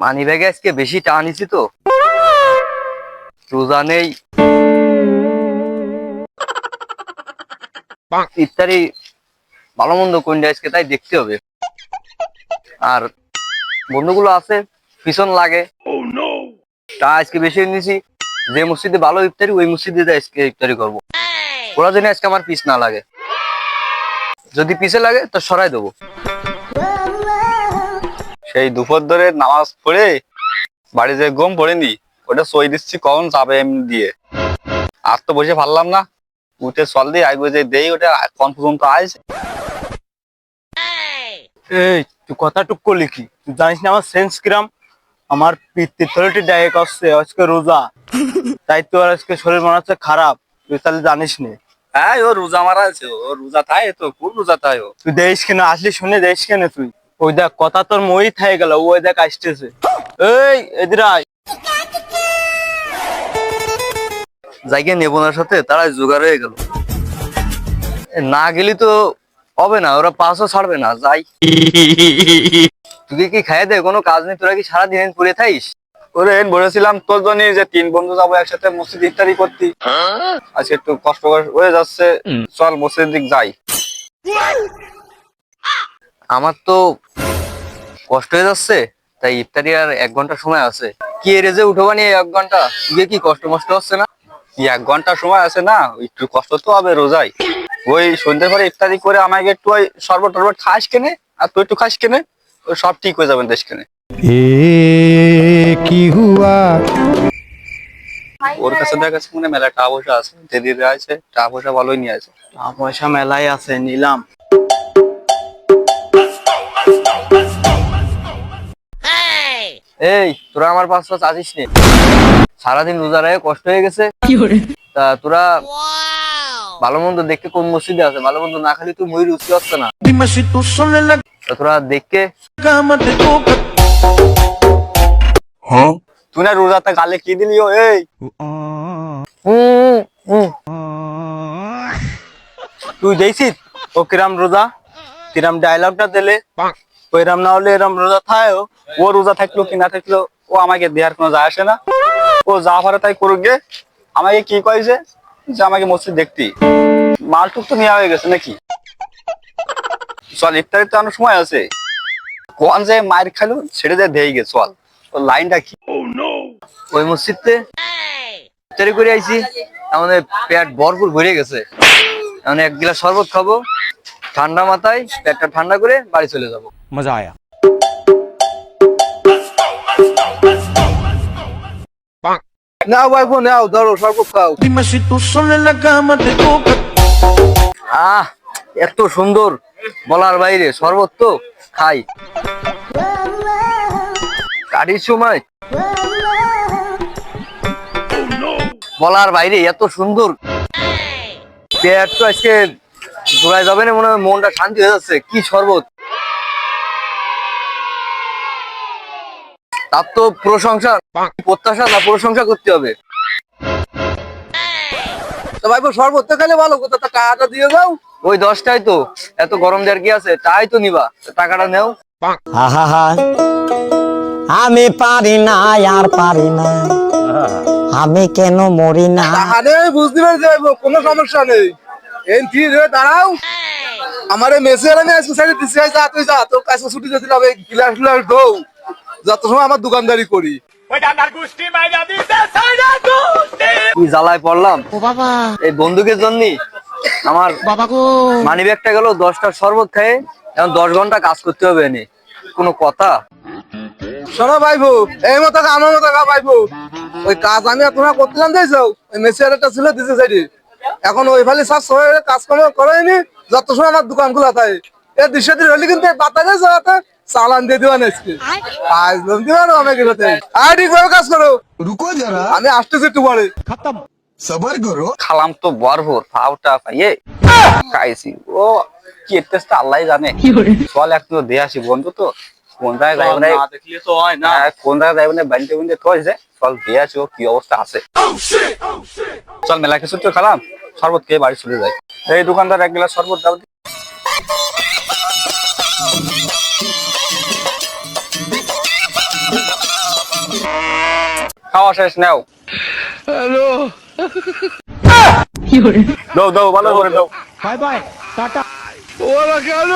মানি ব্যাগে আজকে বেশি টানিছি তো। রোজা নেই। ইত্যাদি ভালো মন্দ কোনটা আজকে, তাই দেখতে হবে। আর বন্ধুগুলো আছে, পিছন লাগে। তা আজকে বেশি নিয়েছি যে মসজিদে ভালো ইফতারি, ওই মসজিদে আজকে ইফতারি করব। ওরা যেন আজকে আমার পিস না লাগে। যদি পিছে লাগে, তো সরাই দেবো। সেই দুপুর ধরে নামাজ পড়ে বাড়ি যে গম পড়েনি ওটা সই দিচ্ছি কখন যাবে এমনি দিয়ে। আর তো বসে পারলাম না উঠে চল দিয়ে আগে যে দেই ওটা কোন পর্যন্ত আইছে। এই তুই কথা টুক করলি কি? তুই জানিস না আমার সেন্স কিরাম আমার পিত্তির ডায়েট আসছে আজকে রোজা। তাই তো আর আজকে শরীর মনে হচ্ছে খারাপ। তুই তাহলে জানিস নি। হ্যাঁ ও রোজা মারা আছে ও রোজা থাই তো খুব রোজা থাই ও। তুই দেখিস কেন? আসলি শুনে দেখিস কেন তুই? ওই দেখ কথা তোর মই থাই গেল ওই দেখ আসতেছে। এই এদিকে আয়। জায়গায় নেব না সাথে তারা জোগাড় হয়ে গেল। না গেলি তো হবে না ওরা পাঁচও ছাড়বে না যাই। তুই কি খাইয়ে দে কোনো কাজ নেই তোরা কি সারাদিন পড়ে থাইস ওরে বলেছিলাম তোর জন্য যে তিন বন্ধু যাব একসাথে মসজিদ ইফতারি করতি। আজকে একটু কষ্ট করে- হয়ে যাচ্ছে চল মসজিদের দিক যাই। আমার তো কষ্ট হয়ে যাচ্ছে? তাই ইফতারি আর এক ঘণ্টা সময় আছে। কি এরে যে উঠো বানিয়ে এক ঘণ্টা? গিয়ে কি কষ্ট মষ্ট হচ্ছে না? কি এক ঘণ্টা সময় আছে না? একটু কষ্ট তো হবে রোজাই ওই সন্ধ্যের পরে ইফতারি করে আমাকে একটু ওই সর্ব টর্ব খাস কেনে আর তুই একটু খাস কেনে সব ঠিক হয়ে যাবেন দেশ কেনে। কি হুয়া? ওর কাছে দেখাচ্ছে মনে মেলা টাকা পয়সা আছে। দিদি আছে টাকা পয়সা ভালোই নিয়ে আছে টাকা পয়সা মেলায় আছে নিলাম। এই তোরা আমার পাঁচ পাঁচ আসিস নে। সারাদিন রোজা রাখে কষ্ট হয়ে গেছে। তা তোরা ভালো মন্দ দেখতে কোন মসজিদে আছে? ভালো মন্দ না খালি তুই মই রুচি হচ্ছে না। তোরা te toca. তুই না রোজাতে গালে কি দিলি ও? এই। তুই দেখছিস? ও কিরাম রোজা? কিরাম ডায়লগটা দিলে? ওইরাম না হলে এরম রোজা থায় ও। রোজা থাকল কি না থাকল ও আমাকে দেওয়ার কোনো যায় আসে না। ও যা পারে তাই করুক গে। আমাকে কি কয়েছে যে? আমাকে মসজিদ দেখতি। মালটুক তো নেওয়া হয়ে গেছে নাকি? চল ইফতারির তো অনেক সময় আছে। কোন যে মায়ের খালো ছেড়ে দেয় দেই গে চল। ও লাইনটা কি? ওই মসজিদতে ইফতারি করে আইছি আমাদের পেট ভরপুর ভরে গেছে। এখন এক গ্লাস শরবত খাব ঠান্ডা মাথায় পেটটা ঠান্ডা করে বাড়ি চলে যাব। मजा आया নাও ভাইবো নাও ধরো শরবত খাও Dime si tú solo en la cama te toca. আহ এত সুন্দর বলার বাইরে শরবত তো খাই কাটির সময় বলার বাইরে এত সুন্দর পেট তো আজকে জোড়ায় যাবে না মনে হয় মনটা শান্তি হয়ে যাচ্ছে কি শরবত তার তো প্রশংসা প্রত্যাশা না প্রশংসা করতে হবে। তো ভাইবো শরবত তো খেলে ভালো কোথা টাকাটা দিয়ে যাও। ওই দশটাই তো এত গরম দেওয়ার কি আছে? তাই তো নিবা টাকাটা নেও। আমি পারি না আর পারি না। আমি কেন মরি না? আরে বুঝতে পেরেছি ভাইবো কোনো সমস্যা নেই। এই ঠিক হয়ে দাঁড়াও। আমার মেসে আমি আজকে সাইডে দিচ্ছি যা তুই যা। তোর কাছে ছুটি যেতে হবে গিলাস গিলাস দৌ। যত সময় আমার দোকানদারি করি। কি জ্বালায় পড়লাম? এই বন্দুকের জন্য আমার মানি ব্যাগটা গেল দশটা শরবত খেয়ে এখন দশ ঘণ্টা কাজ করতে হবে এনে। কোনো কথা? শোনো ভাইবো এই মতো আমার মতো গা ভাইবো ওই কাজ আমি তোমরা করতেলাম ওই মেসিয়ার একটা ছিল দিছে সাইডে এখন ওই ফালি কাজকর্ম করাইনি যত সময় আমার দোকান খোলা থাকে। এ দৃশ্য দিন হলে কিন্তু বাতাসে যাতে চালান দিয়ে দিবা আজকে। আমাকে সাথে। আর ঠিক ভাবে কাজ করো। রুকো যারা। আমি আসতেছি একটু পরে। সবার করো। খালাম তো বরভোর ফাউটা পাইয়ে খাইছি। ও কি টেস্ট আল্লাহ জানে। চল একটু দিয়ে আসি বন্ধু তো। কোন জায়গায় মানে- হ্যাঁ, কোন জায়গায় মানে যে চল দিয়ে ও কি অবস্থা আছে। চল মেলা তো খালাম শরবত বাড়ি চলে যায় এই দোকানদার এক গেলা শরবত দাও খাওয়া শেষ নাও। হ্যালো। দৌ দৌ ভালো করে দৌ বাই বাই টাটা ওরা কেন?